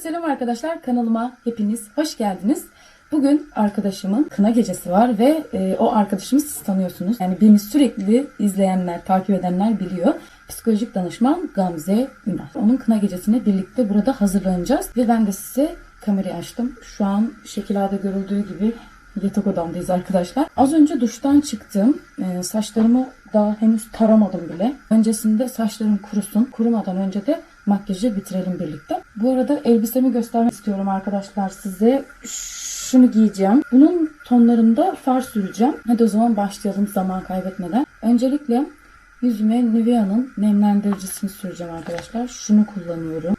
selam arkadaşlar. Kanalıma hepiniz hoş geldiniz. Bugün arkadaşımın kına gecesi var ve e, o arkadaşımı siz tanıyorsunuz. Yani beni sürekli izleyenler, takip edenler biliyor. Psikolojik danışman Gamze Ünal. Onun kına gecesine birlikte burada hazırlanacağız. Ve ben de size kamerayı açtım. Şu an şekilada görüldüğü gibi yatak odamdayız arkadaşlar. Az önce duştan çıktım. Ee, saçlarımı daha henüz taramadım bile. Öncesinde saçlarım kurusun. Kurumadan önce de makyajı bitirelim birlikte. Bu arada elbisemi göstermek istiyorum arkadaşlar size. Şunu giyeceğim. Bunun tonlarında far süreceğim. Hadi o zaman başlayalım zaman kaybetmeden. Öncelikle yüzüme Nivea'nın nemlendiricisini süreceğim arkadaşlar. Şunu kullanıyorum.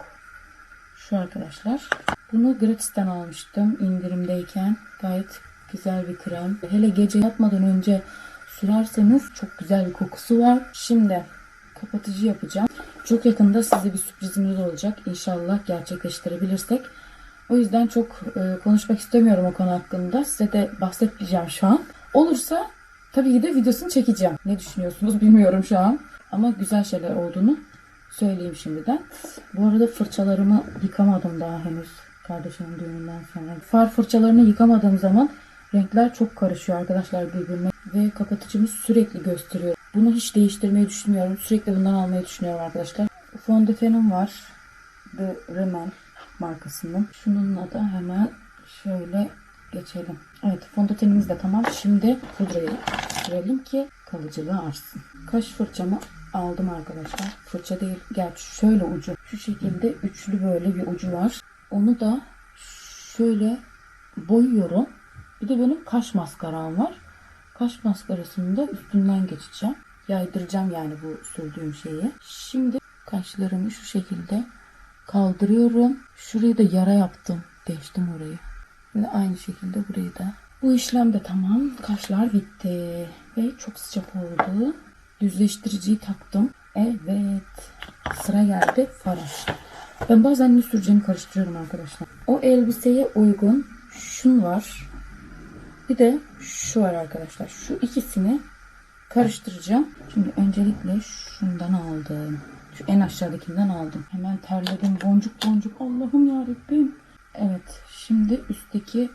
Şu arkadaşlar. Bunu gratisten almıştım indirimdeyken. Gayet güzel bir krem. Hele gece yatmadan önce sürerseniz çok güzel bir kokusu var. Şimdi kapatıcı yapacağım. Çok yakında size bir sürprizimiz olacak. İnşallah gerçekleştirebilirsek. O yüzden çok e, konuşmak istemiyorum o konu hakkında. Size de bahsetmeyeceğim şu an. Olursa tabii ki de videosunu çekeceğim. Ne düşünüyorsunuz bilmiyorum şu an. Ama güzel şeyler olduğunu söyleyeyim şimdiden. Bu arada fırçalarımı yıkamadım daha henüz kardeşimin düğününden sonra. Far fırçalarını yıkamadığım zaman renkler çok karışıyor arkadaşlar birbirine ve kapatıcımı sürekli gösteriyor. Bunu hiç değiştirmeyi düşünmüyorum. Sürekli bundan almayı düşünüyorum arkadaşlar. Fondötenim var. The Rimmel markasının. Şununla da hemen şöyle geçelim. Evet fondötenimiz de tamam. Şimdi pudrayı sürelim ki kalıcılığı artsın. Kaş fırçamı aldım arkadaşlar. Fırça değil. Gerçi şöyle ucu. Şu şekilde üçlü böyle bir ucu var. Onu da şöyle boyuyorum. Bir de benim kaş maskaram var. Kaş maskarasını da üstünden geçeceğim. Yaydıracağım yani bu sürdüğüm şeyi. Şimdi kaşlarımı şu şekilde kaldırıyorum. Şurayı da yara yaptım. Değiştim orayı. Ve aynı şekilde burayı da. Bu işlem de tamam. Kaşlar bitti. Ve çok sıcak oldu. Düzleştiriciyi taktım. Evet. Sıra geldi fara. Ben bazen ne süreceğimi karıştırıyorum arkadaşlar. O elbiseye uygun şun var. Bir de şu var arkadaşlar. Şu ikisini karıştıracağım. Şimdi öncelikle şundan aldım. Şu en aşağıdakinden aldım. Hemen terledim. Boncuk boncuk. Allah'ım yarabbim. Evet. Şimdi üstteki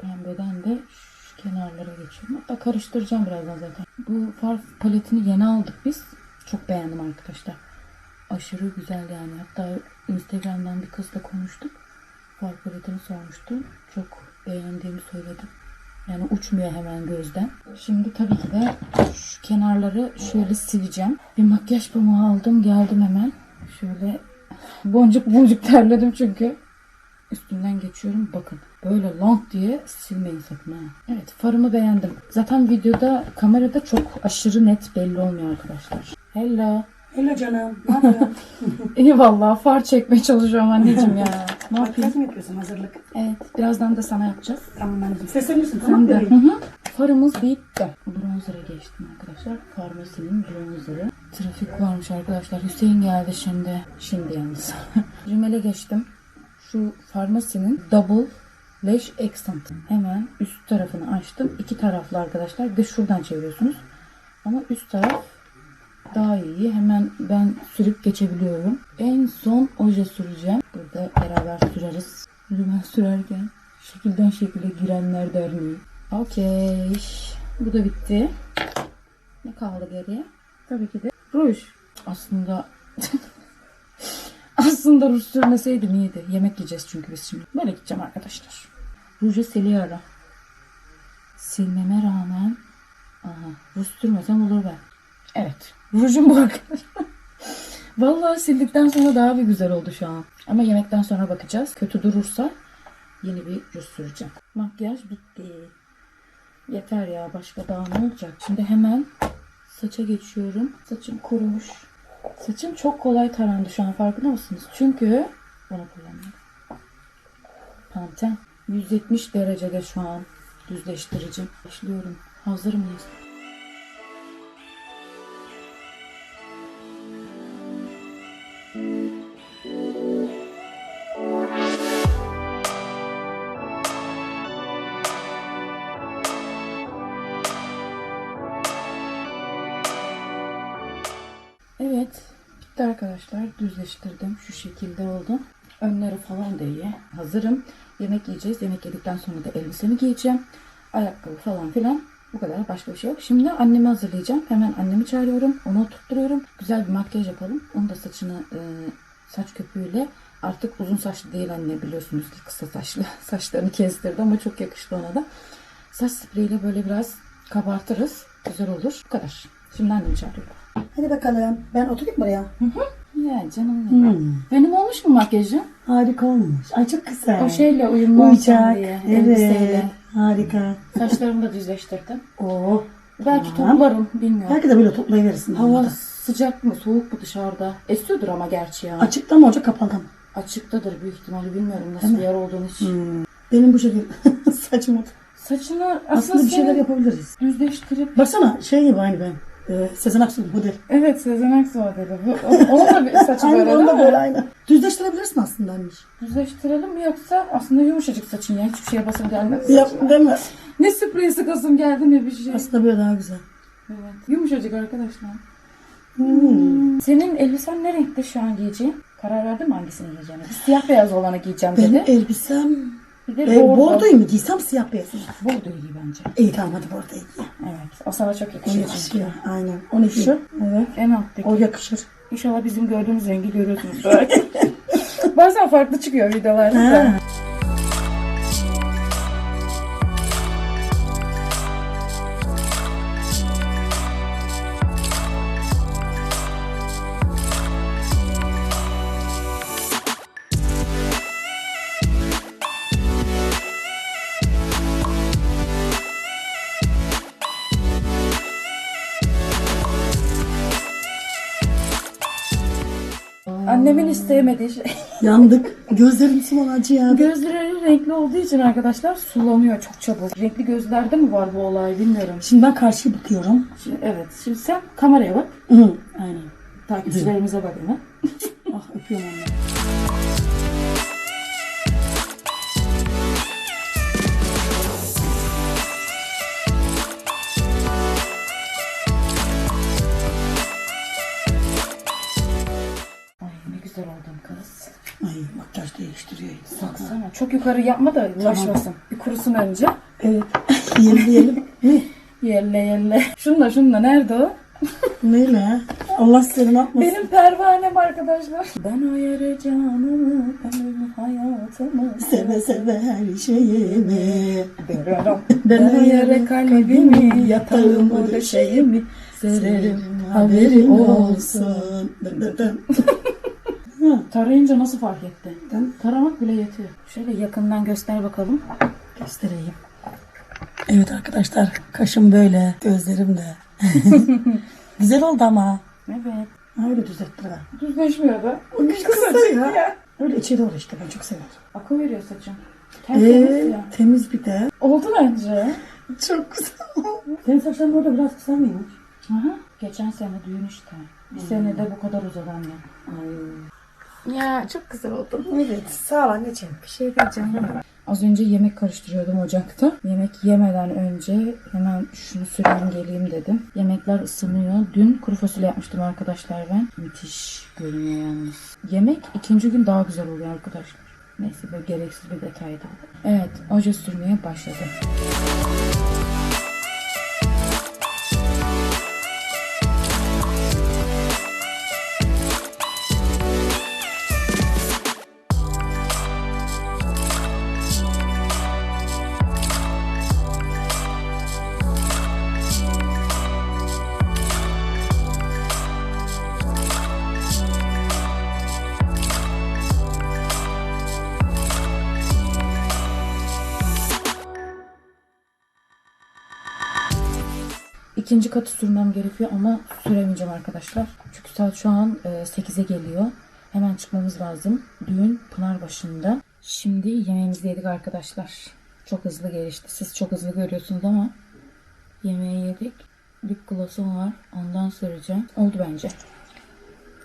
pembeden de şu kenarlara geçiyorum. Hatta karıştıracağım birazdan zaten. Bu far paletini yeni aldık biz. Çok beğendim arkadaşlar. Aşırı güzel yani. Hatta Instagram'dan bir kızla konuştuk. Far paletini sormuştu. Çok beğendiğimi söyledim. Yani uçmuyor hemen gözden. Şimdi tabii ki de şu kenarları şöyle sileceğim. Bir makyaj pamuğu aldım. Geldim hemen. Şöyle boncuk boncuk terledim çünkü. Üstünden geçiyorum. Bakın böyle long diye silmeyin sakın ha. Evet farımı beğendim. Zaten videoda kamerada çok aşırı net belli olmuyor arkadaşlar. Hello. Hello canım. Ne yapıyorsun? İyi vallahi far çekmeye çalışıyorum anneciğim ya. Ne yapayım? Makyaj mı yapıyorsun hazırlık? Evet birazdan da sana yapacağız. Tamam anneciğim. Seslenirsin Sen tamam de. mı? Hı hı. Farımız bitti. Bronzer'a geçtim arkadaşlar. Farmasinin bronzerı. Trafik varmış arkadaşlar. Hüseyin geldi şimdi. Şimdi yalnız. Rimele geçtim. Şu farmasinin double lash accent. Hemen üst tarafını açtım. İki taraflı arkadaşlar. Bir de şuradan çeviriyorsunuz. Ama üst taraf daha iyi. Hemen ben sürüp geçebiliyorum. En son oje süreceğim. Burada beraber süreriz. Rimel sürerken şekilden şekile girenler derneği. Okey. Bu da bitti. Ne kaldı geriye? Tabii ki de ruj. Aslında aslında ruj sürmeseydim iyiydi. Yemek yiyeceğiz çünkü biz şimdi. Böyle gideceğim arkadaşlar. Ruju siliyorum. Silmeme rağmen aha, ruj sürmesem olur be. Evet. Rujum bu. Vallahi sildikten sonra daha bir güzel oldu şu an. Ama yemekten sonra bakacağız. Kötü durursa yeni bir ruj süreceğim. Makyaj bitti. Yeter ya başka daha ne olacak? Şimdi hemen saça geçiyorum. Saçım kurumuş. Saçım çok kolay tarandı şu an farkında mısınız? Çünkü bunu kullanıyorum. Panten. 170 derecede şu an düzleştiricim. Başlıyorum. Hazır mıyız? Düzleştirdim. Şu şekilde oldu. Önleri falan da iyi. Hazırım. Yemek yiyeceğiz. Yemek yedikten sonra da elbisemi giyeceğim. Ayakkabı falan filan. Bu kadar. Başka bir şey yok. Şimdi annemi hazırlayacağım. Hemen annemi çağırıyorum. Onu oturtturuyorum. Güzel bir makyaj yapalım. Onu da saçını e, saç köpüğüyle artık uzun saçlı değil anne biliyorsunuz ki kısa saçlı. Saçlarını kestirdi ama çok yakıştı ona da. Saç spreyiyle böyle biraz kabartırız. Güzel olur. Bu kadar. Şimdi annemi çağırıyorum. Hadi bakalım. Ben oturayım buraya. Ya canım benim. Benim olmuş mu makyajım? Harika olmuş. Ay çok güzel. O şeyle uyumlu olsun Uyacak. diye. Evet. Elbiseyle. Harika. Saçlarımı da düzleştirdim. Oo. Belki Tamam. toplarım bilmiyorum. Belki de böyle toplayıverirsin. Hava sıcak mı soğuk mu dışarıda? Esiyordur ama gerçi ya. Açıkta mı olacak kapalı mı? Açıktadır büyük ihtimalle bilmiyorum nasıl bir yer olduğunu hiç. Benim bu şekil saçma. Saçını Aslında aslında bir şeyler senin yapabiliriz. düzleştirip Baksana şey gibi aynı ben. Ee, Sezen Aksu model. Evet Sezen Aksu dedi. Bu, o- onun da bir saçı Aynı böyle onda değil mi? böyle aynı. Düzleştirebilirsin aslında anne. Düzleştirelim mi yoksa aslında yumuşacık saçın ya hiçbir şeye basım gelmez. Yap değil mi? Ne sprey sıkasım geldi ne bir şey. Aslında böyle daha güzel. Evet. Yumuşacık arkadaşlar. Hmm. Senin elbisen ne renkte şu an giyeceğin? Karar verdin mi hangisini giyeceğini? Bir siyah beyaz olanı giyeceğim Benim dedi. elbisem Bir de e, bordo. bordoyu mu giysem siyah beyaz mı? Bordoyu giy bence. İyi tamam hadi bordoyu giy. Evet. O sana çok O yakışıyor. yakışıyor. Aynen. Onu giy. Şu? Evet. En alttaki. O yakışır. İnşallah bizim gördüğümüz rengi görüyorsunuz. Bazen farklı çıkıyor videolarda da. Ha. Şey. Yandık. Gözlerim sulan acı ya. Gözleri renkli olduğu için arkadaşlar sulanıyor çok çabuk. Renkli gözlerde mi var bu olay bilmiyorum. Şimdi ben karşıya bakıyorum. Şimdi, evet. Şimdi sen kameraya bak. Hı, aynen. Takipçilerimize bak hemen. Ah öpüyorum onu. Çok yukarı yapma da ulaşmasın. Bir kurusun önce. Evet. Yenileyelim. ne? Yerle yerle. Şunla şunla nerede o? Neyle? Allah seni yapmasın. Benim pervanem arkadaşlar. Ben o yere canımı, ömrümü, hayatımı Seve seve her şeyimi. Ben o yere kalbimi, yatağımı, döşeğimi sererim. Haberi olsun. Dın dın dın. Tarayınca nasıl fark etti? Taramak bile yetiyor. Şöyle yakından göster bakalım. göstereyim. Evet arkadaşlar kaşım böyle, gözlerim de. Güzel oldu ama. Evet. Öyle düzelttiler. Düzleşmiyor da. O güç kısa ya. Öyle içeri doğru işte ben çok severim. Akı veriyor saçım. Tertemiz Ee, ya. temiz bir de. Oldu bence. Çok güzel. Senin saçların orada biraz kısa mıymış? Aha. Geçen sene düğün işte. Bir senede bu kadar uzadı anne. Ay. Ya çok güzel oldu. Evet sağ ol anneciğim. Bir şey diyeceğim. Az önce yemek karıştırıyordum ocakta. Yemek yemeden önce hemen şunu süreyim geleyim dedim. Yemekler ısınıyor. Dün kuru fasulye yapmıştım arkadaşlar ben. Müthiş görünüyor yalnız. Yemek ikinci gün daha güzel oluyor arkadaşlar. Neyse böyle gereksiz bir detaydı. Evet oje sürmeye başladım. Katı sürmem gerekiyor ama süremeyeceğim arkadaşlar. Çünkü saat şu an e, 8'e geliyor. Hemen çıkmamız lazım. Düğün Pınarbaşı'nda. Şimdi yemeğimizi yedik arkadaşlar. Çok hızlı gelişti. Siz çok hızlı görüyorsunuz ama yemeği yedik. Lip gloss'um var. Ondan süreceğim. Oldu bence.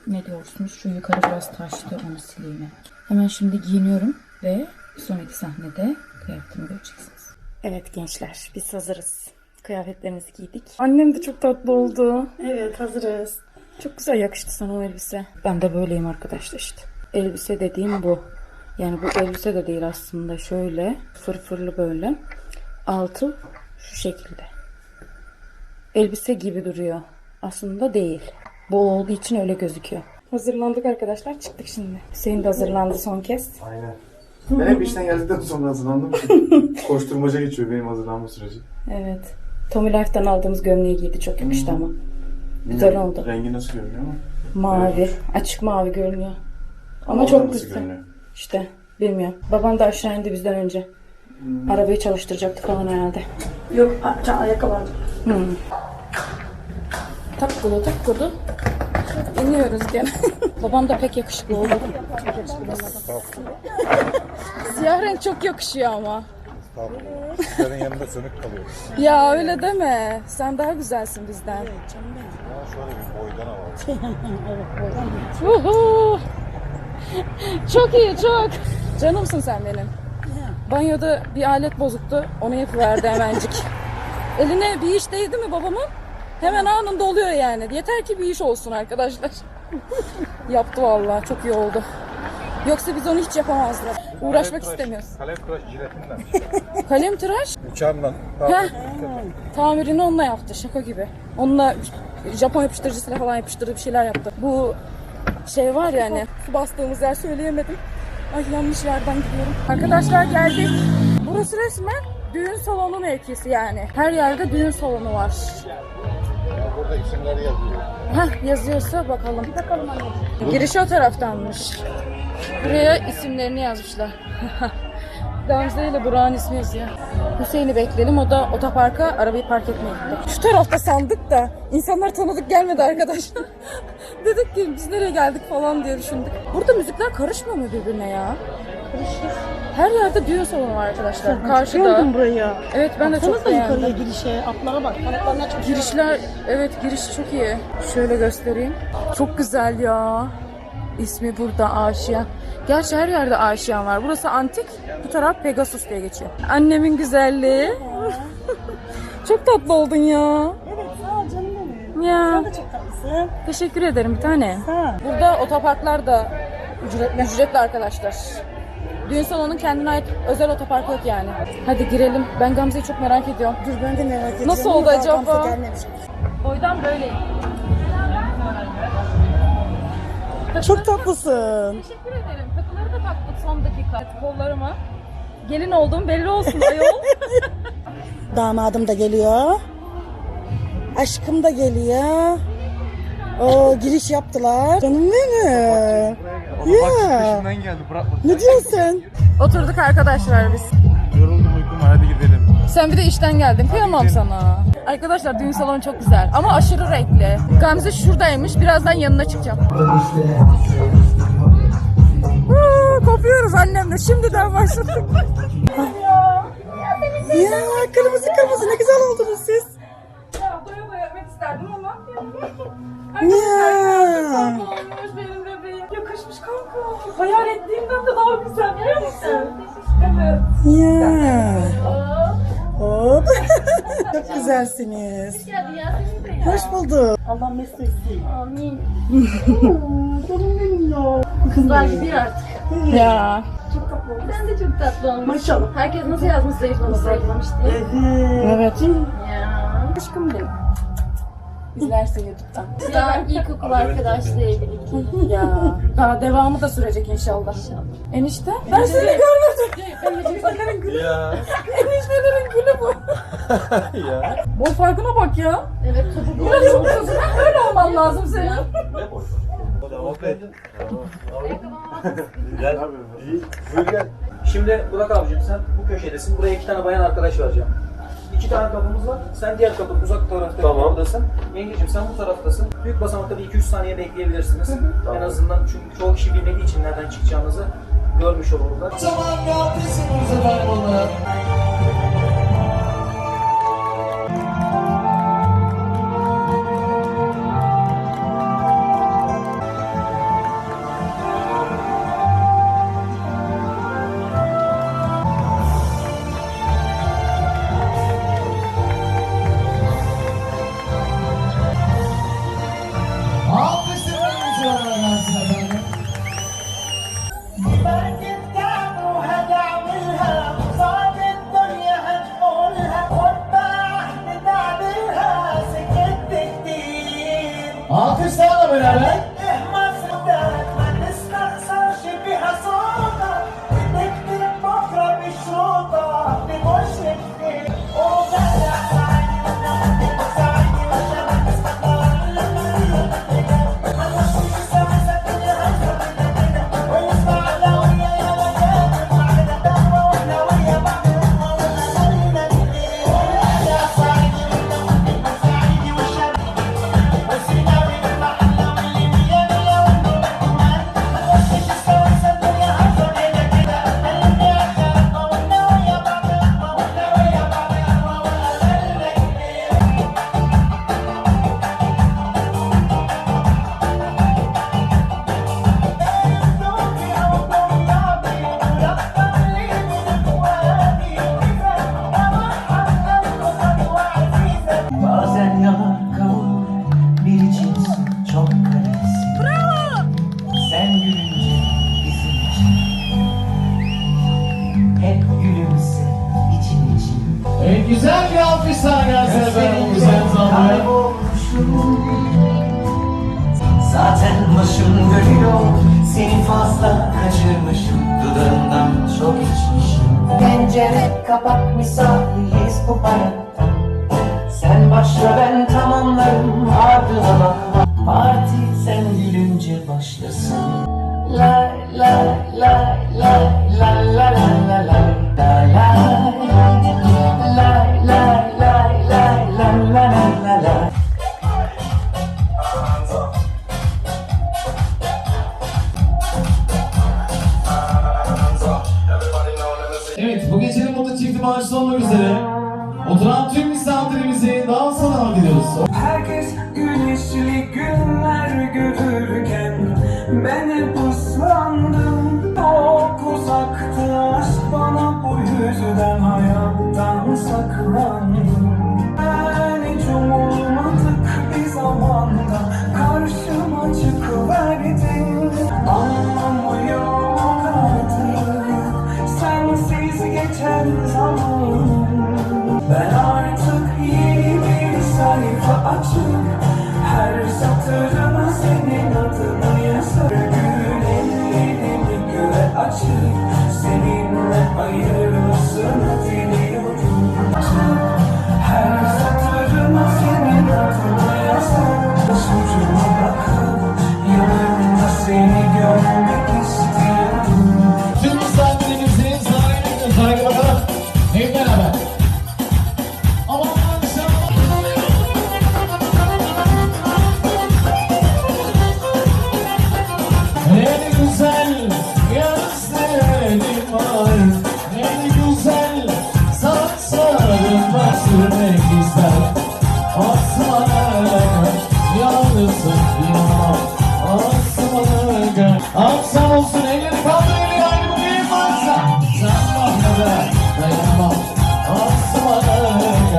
Ne diyorsunuz? Şu yukarı biraz taştı. Onu sileyim hemen. Şimdi giyiniyorum ve sonraki sahnede kıyafetimi göreceksiniz. Evet gençler biz hazırız. Kıyafetlerimizi giydik. Annem de çok tatlı oldu. Evet hazırız. Çok güzel yakıştı sana o elbise. Ben de böyleyim arkadaşlar işte. Elbise dediğim bu. Yani bu elbise de değil aslında. Şöyle fırfırlı böyle. Altı şu şekilde. Elbise gibi duruyor. Aslında değil. Bol olduğu için öyle gözüküyor. Hazırlandık arkadaşlar. Çıktık şimdi. Hüseyin de hazırlandı son kez. Aynen. Ben hep işten geldikten sonra hazırlandım. Koşturmaca geçiyor benim hazırlanma süreci. Evet. Tommy Life'dan aldığımız gömleği giydi. Çok yakıştı ama. Güzel Bilmiyorum, oldu. Rengi nasıl görünüyor ama. Mavi. Açık mavi görünüyor. Ama Orada çok nasıl güzel. görünüyor? İşte bilmiyorum. Babam da aşağı indi bizden önce. Arabayı çalıştıracaktı falan herhalde. Yok a- ayakkabı aldım. Hmm. Takkulu takkulu. İniyoruz gene. Babam da pek yakışıklı oldu. Siyah renk çok yakışıyor ama. Sizlerin yanında sönük kalıyor. Ya öyle deme. Sen daha güzelsin bizden. Ya şöyle bir boydan alalım. Uhu. Çok iyi çok. Canımsın sen benim. Banyoda bir alet bozuktu. Onu yapıverdi hemencik. Eline bir iş değdi mi babamın? Hemen anında oluyor yani. Yeter ki bir iş olsun arkadaşlar. Yaptı vallahi çok iyi oldu. Yoksa biz onu hiç yapamazdık. Uğraşmak istemiyoruz. Kalem tıraş jiletinden. Kalem tıraş Uçağımdan. Heh. tamirini onunla yaptı şaka gibi. Onunla Japon yapıştırıcısıyla falan yapıştırdı bir şeyler yaptı. Bu şey var ya hani su bastığımız yer söyleyemedim. Ay yanlış yerden gidiyorum. Arkadaşlar geldik. Burası resmen düğün salonu mevkisi yani. Her yerde düğün salonu var. Ya burada isimleri yazıyor. Heh yazıyorsa bakalım. Bakalım Girişi o taraftanmış. Buraya isimlerini yazmışlar. Gamze ile Burak'ın ismi yazıyor. Hüseyin'i bekleyelim. O da otoparka arabayı park etmeye gitti. Şu tarafta sandık da insanlar tanıdık gelmedi arkadaşlar. Dedik ki biz nereye geldik falan diye düşündük. Burada müzikler karışmıyor mu birbirine ya? Her yerde düğün salonu var arkadaşlar. Karşıda. Gördüm burayı. Evet ben de çok Baksanıza yukarıya beğendim. girişe. Atlara bak. Kanatlarına çok Girişler evet giriş çok iyi. Şöyle göstereyim. Çok güzel ya. İsmi burada Aşiyan. Gerçi her yerde Aşiyan var. Burası antik. Bu taraf Pegasus diye geçiyor. Annemin güzelliği. çok tatlı oldun ya. Evet sağ ol canım benim. Ya Sen de çok tatlısın. teşekkür ederim bir tane. Ha. Burada otoparklar da ücretli, ücretli arkadaşlar. Düğün salonunun kendine ait özel otoparkı yok yani. Hadi girelim. Ben Gamze'yi çok merak ediyorum. Dur ben de merak ediyorum. Nasıl oldu acaba? Boydan böyleyim. Çok tatlısın. Teşekkür ederim. Takıları da taktık son dakika kollarıma. Gelin olduğum belli olsun ayol. Damadım da geliyor. Aşkım da geliyor. O giriş yaptılar. Canım benim. Ya. Peşimden geldi bırakmadı. Ne diyorsun sen? Oturduk arkadaşlar biz. Yoruldum uykum var hadi gidelim. Sen bir de işten geldin. Kıyamam sana. Arkadaşlar düğün salonu çok güzel ama aşırı renkli. Gamze şuradaymış. Birazdan yanına çıkacağım. Huu, Kopuyoruz annemle. Şimdiden başladık. Ya kırmızı kırmızı ne güzel oldunuz siz. Ya doya doya öpmek isterdim ama. Ya. olmuş benim bebeğim. Yakışmış kanka. Hayal ettiğimden de daha güzel biliyor musun? Evet. Ya. Çok güzelsiniz. Hoş bulduk. Allah mesut etsin. Amin. Canım benim ya. Kızlar gidiyor artık. Ya. Sen de çok tatlı olmuş. Maşallah. Herkes nasıl yazmış zayıflamış zayıflamış diye. Evet. Ya. Aşkım benim. İzlersin YouTube'dan. Daha ilkokul arkadaşlığı evlilik. Ya daha devamı da sürecek inşallah. Enişte? Ben seni görmedim. Eniştelerin gülü. Ya. Eniştelerin gülü bu. ya. Boy farkına bak ya. Evet topu Böyle çok kızım. Böyle olman lazım senin. Gel abi. İyi. Buyur gel. Şimdi Burak abicim sen bu köşedesin. Buraya iki tane bayan arkadaş vereceğim. İki tane kapımız var. Sen diğer kapı uzak taraftaki Tamam. kapıdasın. Yengeciğim sen bu taraftasın. Büyük basamakta bir 2-3 saniye bekleyebilirsiniz. En azından çünkü çoğu kişi bilmediği için nereden çıkacağınızı görmüş olurlar. güzel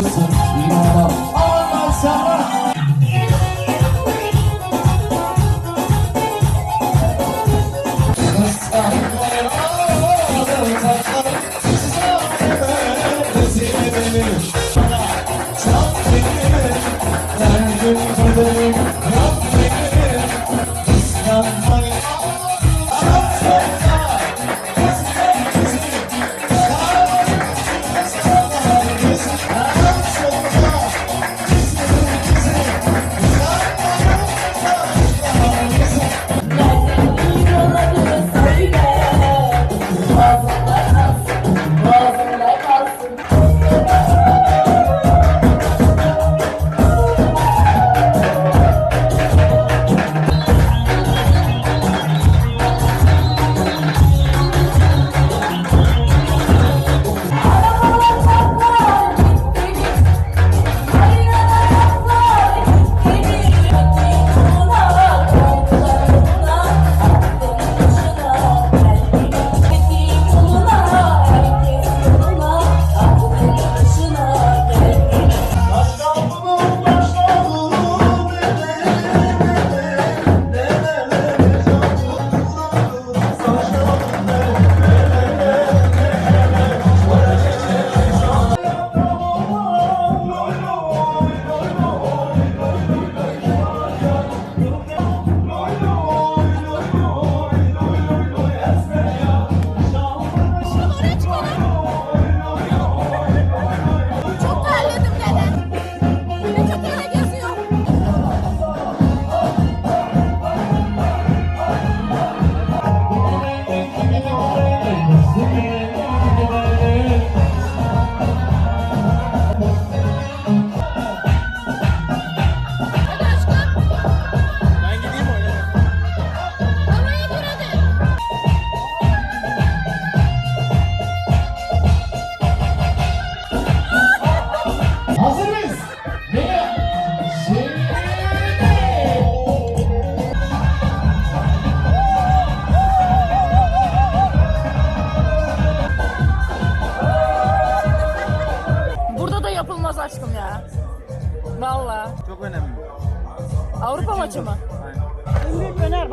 All my time.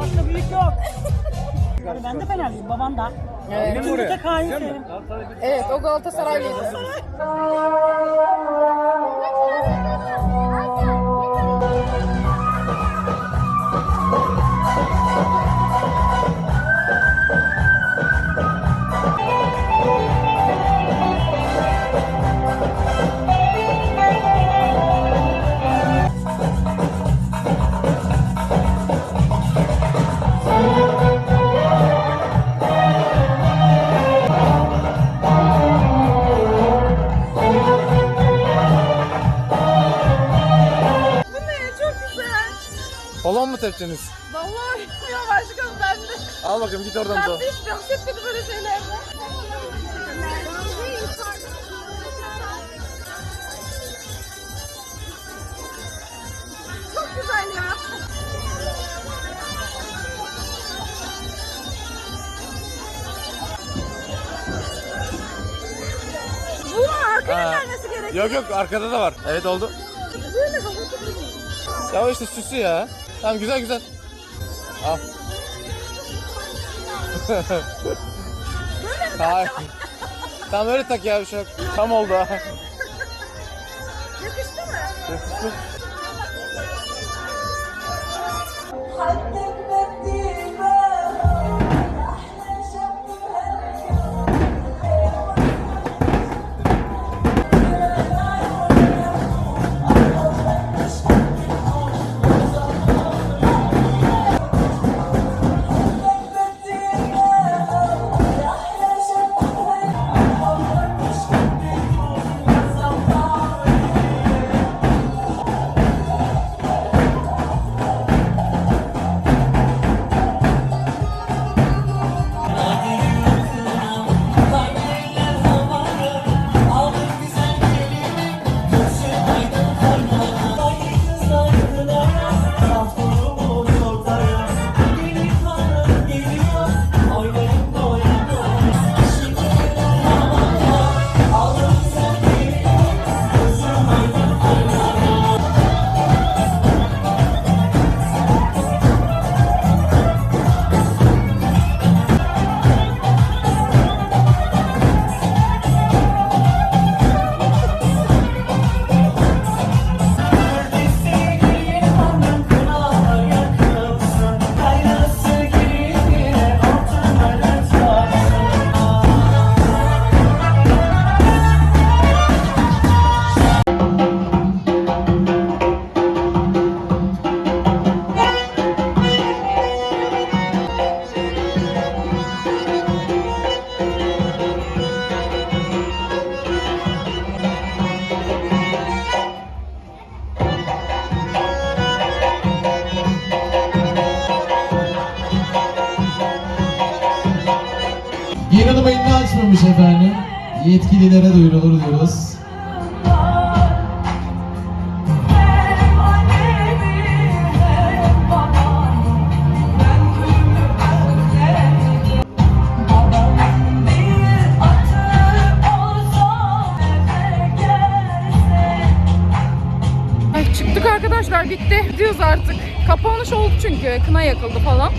Başka büyük yok. karşı Ben de. Fenerliyim, babam da. Evet. Benim buraya. Tek hain senin. Evet o Galatasaraylıydı. Bu tepçeniz? Vallahi bilmiyorum aşkım ben de. Al bakayım git oradan Ben da. de hiç dans etmedi böyle şeylerle. Çok güzel ya. Bu mu? Arkaya gelmesi gerekiyor. Yok yok arkada da var. Evet oldu. Böyle kapatabilir miyim? Ya işte süsü ya. Tamam güzel güzel. Al. Hayır. Tamam öyle tak ya bir şey yok. Tam oldu ha. Yakıştı mı? Yakıştı. Gidiyoruz artık. Kapanış oldu çünkü. Kına yakıldı falan.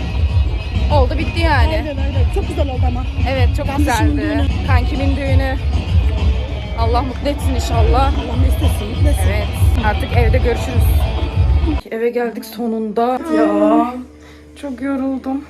Oldu bitti yani. Aynen öyle. Çok güzel oldu ama. Evet çok Kardeşimin güzeldi. Kankimin düğünü. Allah mutlu etsin inşallah. Allah meslesin, meslesin. Evet artık evde görüşürüz. Eve geldik sonunda. Ya çok yoruldum.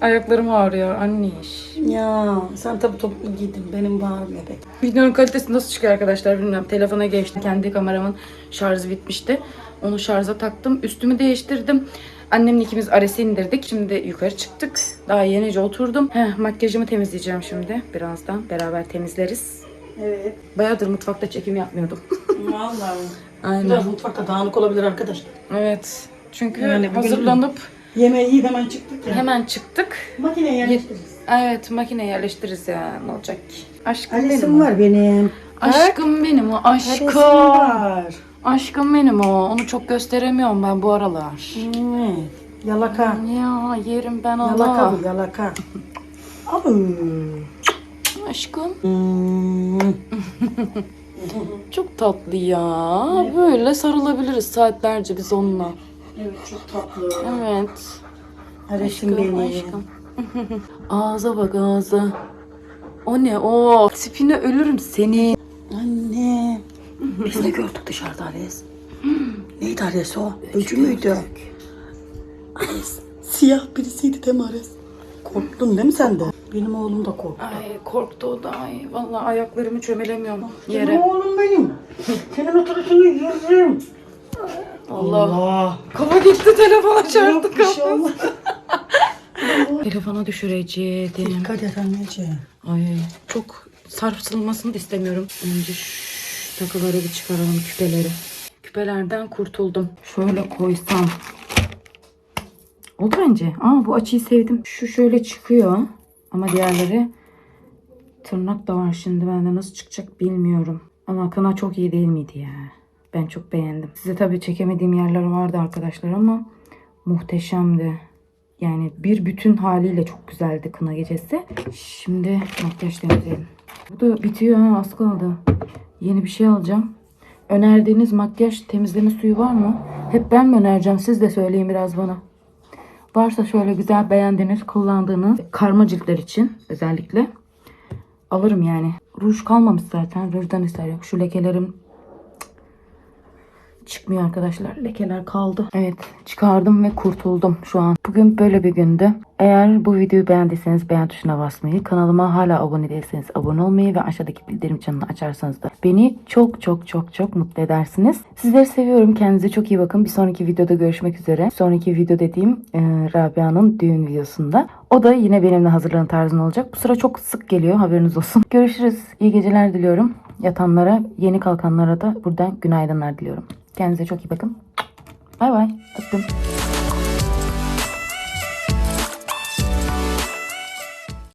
Ayaklarım ağrıyor anne iş. Ya sen tabii toplu giydin. Benim var bebek. Videonun kalitesi nasıl çıkıyor arkadaşlar bilmiyorum. Telefona geçti. Kendi kameramın şarjı bitmişti. Onu şarja taktım. Üstümü değiştirdim. Annemle ikimiz Ares'i indirdik. Şimdi yukarı çıktık. Daha yenice oturdum. Heh, makyajımı temizleyeceğim şimdi. Birazdan beraber temizleriz. Evet. Bayağıdır mutfakta çekim yapmıyordum. Vallahi. Aynen. Biraz mutfakta dağınık olabilir arkadaşlar. Evet. Çünkü Yani hazırlanıp Yemeği yiyip hemen çıktık ya. hemen çıktık. Makineye yerleştiririz. Evet makine yerleştiririz ya. Ne olacak ki? Aşkım benim Adresim o. var benim. Aşkım benim o. Aşkım. var. Aşkım benim o. Onu çok gösteremiyorum ben bu aralar. Evet. Yalaka. Ya yerim ben Yalaka Allah. bu yalaka. Abi. Aşkım. Hmm. Çok tatlı ya. Böyle sarılabiliriz saatlerce biz onunla. Evet çok tatlı. Evet. Adresim Aşkım, benim. aşkım. Ağza bak ağza. O ne o? Tipine ölürüm senin. Anne. Biz ne gördük dışarıda Ares? Neydi Ares o? Öcü müydü? Ares. Siyah birisiydi değil mi Ares? Korktun değil mi sen de? Benim oğlum da korktu. Ay korktu o da. Ay vallahi ayaklarımı çömelemiyorum Benim yere. oğlum benim. Senin oturuşunu yerim. Allah. Allah. Kafa gitti Yok bir şey kafa. olmaz. Telefona düşüreceğim. Dikkat et anneciğim. Ay çok sarsılmasını da istemiyorum. Önce takıları bir çıkaralım küpeleri. Küpelerden kurtuldum. Şöyle koysam. Oldu bence. Aa bu açıyı sevdim. Şu şöyle çıkıyor. Ama diğerleri tırnak da var şimdi. Bende nasıl çıkacak bilmiyorum. Ama kına çok iyi değil miydi ya? Ben çok beğendim. Size tabii çekemediğim yerler vardı arkadaşlar ama muhteşemdi. Yani bir bütün haliyle çok güzeldi kına gecesi. Şimdi makyaj temizleyelim. Bu da bitiyor ha az kaldı. Yeni bir şey alacağım. Önerdiğiniz makyaj temizleme suyu var mı? Hep ben mi önereceğim? Siz de söyleyin biraz bana. Varsa şöyle güzel beğendiğiniz, kullandığınız karma ciltler için özellikle alırım yani. Ruj kalmamış zaten. Rujdan eser yok. Şu lekelerim çıkmıyor arkadaşlar. Lekeler kaldı. Evet çıkardım ve kurtuldum şu an. Bugün böyle bir gündü. Eğer bu videoyu beğendiyseniz beğen tuşuna basmayı, kanalıma hala abone değilseniz abone olmayı ve aşağıdaki bildirim çanını açarsanız da beni çok çok çok çok mutlu edersiniz. Sizleri seviyorum. Kendinize çok iyi bakın. Bir sonraki videoda görüşmek üzere. Sonraki video dediğim e, Rabia'nın düğün videosunda. O da yine benimle hazırlanan tarzında olacak. Bu sıra çok sık geliyor haberiniz olsun. Görüşürüz. İyi geceler diliyorum. Yatanlara, yeni kalkanlara da buradan günaydınlar diliyorum. Kendinize çok iyi bakın. Bay bay. Öptüm.